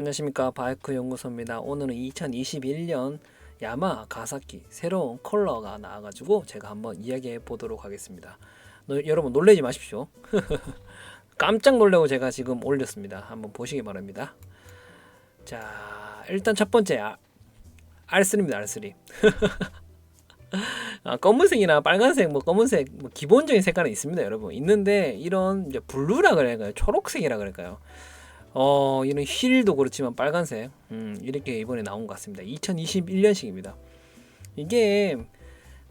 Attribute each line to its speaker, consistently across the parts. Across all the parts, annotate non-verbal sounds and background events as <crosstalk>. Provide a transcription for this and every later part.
Speaker 1: 안녕하십니까 바이크 연구소입니다. 오늘은 2021년 야마 가사키 새로운 컬러가 나와가지고 제가 한번 이야기해 보도록 하겠습니다. 너, 여러분 놀라지 마십시오. <laughs> 깜짝 놀라고 제가 지금 올렸습니다. 한번 보시기 바랍니다. 자 일단 첫 번째 아, R3입니다. R3. <laughs> 아, 검은색이나 빨간색, 뭐 검은색, 뭐 기본적인 색깔은 있습니다, 여러분. 있는데 이런 이제 블루라 그럴까요? 초록색이라 그럴까요? 어 이런 휠도 그렇지만 빨간색 음, 이렇게 이번에 나온 것 같습니다. 2021년식입니다. 이게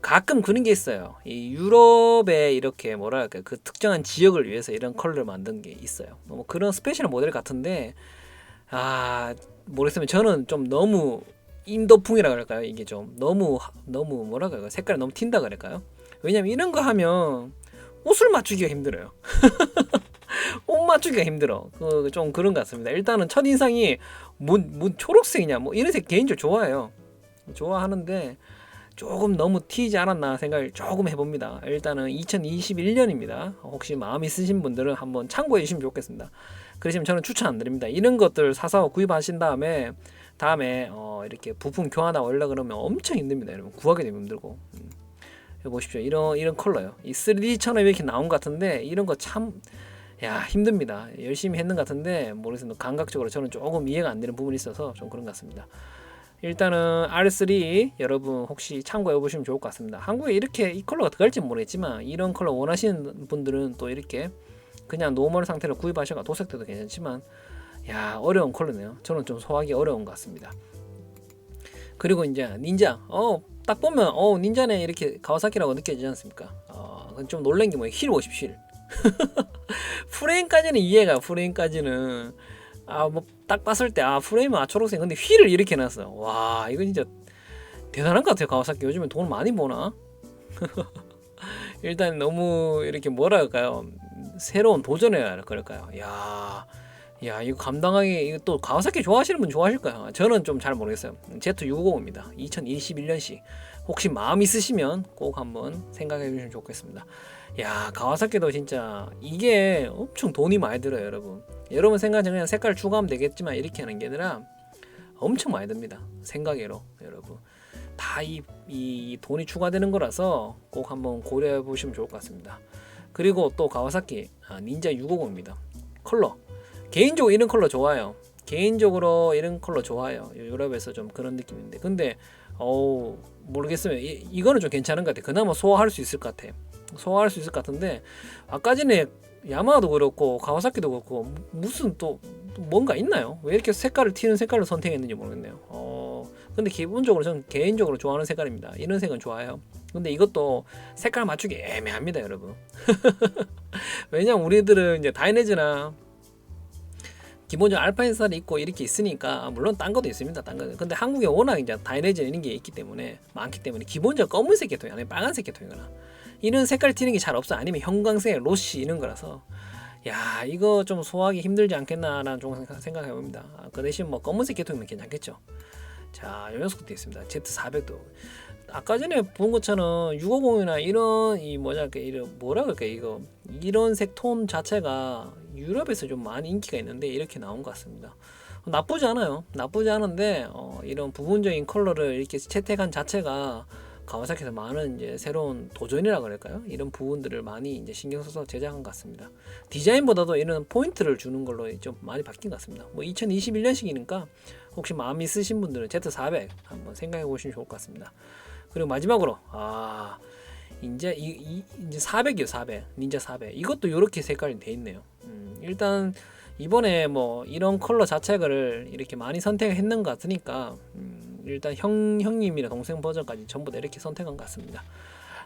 Speaker 1: 가끔 그런 게 있어요. 이 유럽에 이렇게 뭐랄까 그 특정한 지역을 위해서 이런 컬러를 만든 게 있어요. 뭐 그런 스페셜 모델 같은데 아 모르겠으면 저는 좀 너무 인도풍이라 그럴까요? 이게 좀 너무 너무 뭐라 그럴까요? 색깔이 너무 튄다 그럴까요? 왜냐면 이런 거 하면 옷을 맞추기가 힘들어요. <laughs> 옷 맞추기가 힘들어. 그, 좀 그런 것 같습니다. 일단은 첫 인상이 뭔, 뭔 초록색이냐, 뭐 이런 색 개인적으로 좋아해요. 좋아하는데 조금 너무 튀지 않았나 생각을 조금 해봅니다. 일단은 2021년입니다. 혹시 마음 있으신 분들은 한번 참고해 주시면 좋겠습니다. 그러시면 저는 추천 안 드립니다. 이런 것들 사서 구입하신 다음에 다음에 어, 이렇게 부품 교환하다 올라 그러면 엄청 힘듭니다. 여러분 구하기 되면 힘들고. 음. 보십시오. 이런 이런 컬러요. 이 3D처럼 이렇게 나온 것 같은데 이런 거 참 야 힘듭니다. 열심히 했는 것 같은데 모르겠어요. 감각적으로 저는 조금 이해가 안 되는 부분이 있어서 좀 그런 것 같습니다. 일단은 R3 여러분 혹시 참고해 보시면 좋을 것 같습니다. 한국에 이렇게 이 컬러가 들어갈지 모르겠지만 이런 컬러 원하시는 분들은 또 이렇게 그냥 노멀 상태로 구입하셔가 도색돼도 괜찮지만 야 어려운 컬러네요. 저는 좀 소화하기 어려운 것 같습니다. 그리고 이제 닌자 어 딱 보면 어 닌자네 이렇게 가와사키라고 느껴지지 않습니까? 어좀 놀란 게 뭐예요? 힐 보십시오. 힐. <laughs> 프레임까지는 이해가 프레임까지는 아 뭐 딱 봤을 때 아 프레임은 아 초록색 근데 휠을 이렇게 해놨어 와 이거 진짜 대단한 것 같아요 가와사키 요즘에 돈 많이 버나 <laughs> 일단 너무 이렇게 뭐라 할까요 새로운 도전이라 그럴까요 야, 야 이거 감당하기 이거 또 가와사키 좋아하시는 분 좋아하실까요 저는 좀 잘 모르겠어요. Z650입니다. 2021년식. 혹시 마음 있으시면 꼭 한번 생각해 주시면 좋겠습니다. 야 가와사키도 진짜 이게 엄청 돈이 많이 들어요 여러분. 여러분 생각에 그냥 색깔 추가하면 되겠지만 이렇게 하는 게 아니라 엄청 많이 듭니다. 생각외로 여러분. 다이 이 돈이 추가되는 거라서 꼭 한번 고려해 보시면 좋을 것 같습니다. 그리고 또 가와사키 아, 닌자 650입니다. 컬러 개인적으로 이런 컬러 좋아요 개인적으로 이런 컬러 좋아요 유럽에서 좀 그런 느낌인데 근데 어우 모르겠어요 이, 이거는 좀 괜찮은 것 같아 그나마 소화할 수 있을 것 같아 소화할 수 있을 것 같은데 아까 전에 야마도 그렇고 가와사키도 그렇고 무슨 또 뭔가 있나요? 왜 이렇게 색깔을 튀는 색깔을 선택했는지 모르겠네요. 어 근데 기본적으로 저는 개인적으로 좋아하는 색깔입니다. 이런 색은 좋아요. 근데 이것도 색깔 맞추기 애매합니다, 여러분. <laughs> 왜냐면 우리들은 이제 다이내즈나 기본적으로 알파인살이 있고 이렇게 있으니까 물론 딴 것도 있습니다. 딴 거. 근데 한국에 워낙 이제 다이내즈 이런 게 있기 때문에 많기 때문에 기본적으로 검은색 계통이 아니면 빨간색 계통이거나 이런 색깔 튀는 게 잘 없어. 아니면 형광색, 로시 이런 거라서 야 이거 좀 소화하기 힘들지 않겠나라는 좀 생각해 봅니다. 아, 그 대신 뭐 검은색 계통이면 괜찮겠죠. 자, 요 녀석도 있습니다. Z400도 아까 전에 본 것처럼 650이나 이런 이 뭐냐 그 이런 뭐라 그럴까 이거 이런 색톤 자체가 유럽에서 좀 많이 인기가 있는데 이렇게 나온 것 같습니다. 나쁘지 않아요. 나쁘지 않은데 어, 이런 부분적인 컬러를 이렇게 채택한 자체가 가와사키에서 많은 이제 새로운 도전이라 그럴까요? 이런 부분들을 많이 이제 신경 써서 제작한 것 같습니다. 디자인보다도 이런 포인트를 주는 걸로 좀 많이 바뀐 것 같습니다. 뭐 2021년식이니까 혹시 마음 있으신 분들은 Z400 한번 생각해 보시면 좋을 것 같습니다. 그리고 마지막으로 아 이제 이, 이 이제 400이요 400 닌자 400 이것도 이렇게 색깔이 돼 있네요. 음, 일단 이번에 뭐 이런 컬러 자체를 이렇게 많이 선택했는 것 같으니까 음, 일단 형 형님이나 동생 버전까지 전부 다 이렇게 선택한 것 같습니다.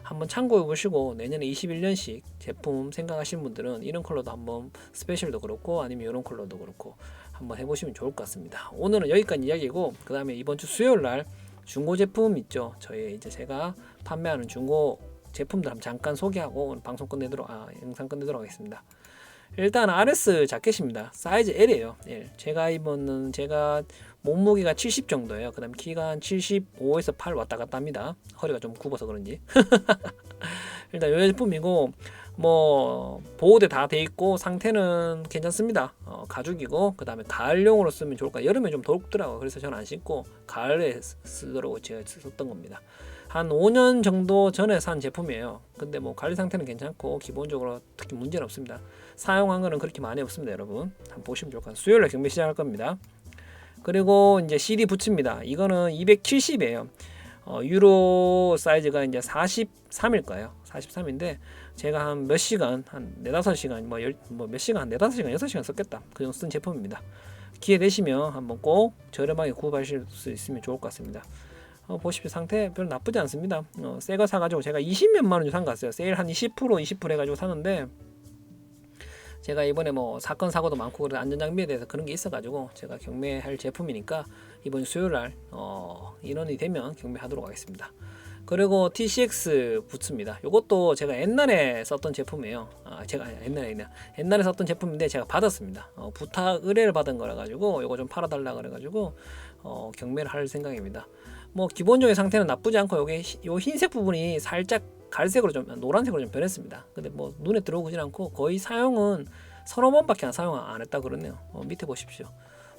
Speaker 1: 한번 참고해 보시고 내년에 21년식 제품 생각하시는 분들은 이런 컬러도 한번 스페셜도 그렇고 아니면 이런 컬러도 그렇고 한번 해보시면 좋을 것 같습니다. 오늘은 여기까지 이야기고 그 다음에 이번 주 수요일 날 중고 제품 있죠. 저희 이제 제가 판매하는 중고 제품들 한번 잠깐 소개하고 방송 끝내도록 아 영상 끝내도록 하겠습니다. 일단 RS 자켓입니다. 사이즈 L이에요. L. 제가 입은 제가 몸무게가 70 정도예요. 그다음 키가 한 75에서 8 왔다 갔다 합니다. 허리가 좀 굽어서 그런지. <laughs> 일단 요 제품이고 뭐 보호대 다 돼 있고 상태는 괜찮습니다. 어, 가죽이고 그 다음에 가을용으로 쓰면 좋을 거예요. 여름에 좀 덥더라고. 그래서 저는 안 신고 가을에 쓰- 쓰도록 제가 썼던 겁니다. 한 5년 정도 전에 산 제품이에요. 근데 뭐 관리 상태는 괜찮고 기본적으로 특히 문제는 없습니다. 사용한 거는 그렇게 많이 없습니다, 여러분. 한번 보시면 좋을 것 같아요. 수요일에 경매 시작할 겁니다. 그리고 이제 CD 부츠입니다. 이거는 270이에요. 어, 유로 사이즈가 이제 43일 거예요. 43인데 제가 한 몇 시간, 한 4, 5시간, 뭐, 열, 뭐 몇 시간, 한 4, 5시간, 6시간 썼겠다. 그 정도 쓴 제품입니다. 기회 되시면 한번 꼭 저렴하게 구입하실 수 있으면 좋을 것 같습니다. 어, 보십시오. 상태 별로 나쁘지 않습니다. 어, 새거 사가지고 제가 20몇만 원 주고 산거 같아요. 세일 한 20% 20% 해가지고 사는데 제가 이번에 뭐 사건 사고도 많고 그런 안전 장비에 대해서 그런 게 있어가지고 제가 경매할 제품이니까 이번 수요일 날 어, 인원이 되면 경매하도록 하겠습니다. 그리고 TCX 부츠입니다. 이것도 제가 옛날에 썼던 제품이에요. 아, 제가 옛날에 아니라 옛날에 썼던 제품인데 제가 받았습니다. 어, 부탁 의뢰를 받은 거라 가지고 이거 좀 팔아달라 그래 가지고 어, 경매를 할 생각입니다. 뭐 기본적인 상태는 나쁘지 않고 요게 히- 요 흰색 부분이 살짝 갈색으로 좀 노란색으로 좀 변했습니다. 근데 뭐 눈에 들어오진 않고 거의 사용은 서너 번밖에 안 사용 안 했다 그러네요. 어, 밑에 보십시오.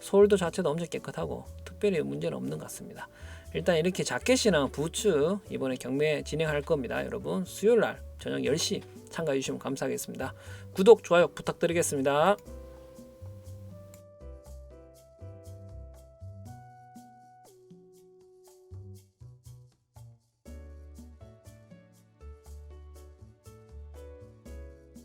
Speaker 1: 솔도 자체도 엄청 깨끗하고 특별히 문제는 없는 것 같습니다. 일단 이렇게 자켓이나 부츠 이번에 경매 진행할 겁니다. 여러분 수요일 날 저녁 10시 참가해 주시면 감사하겠습니다. 구독, 좋아요 부탁드리겠습니다.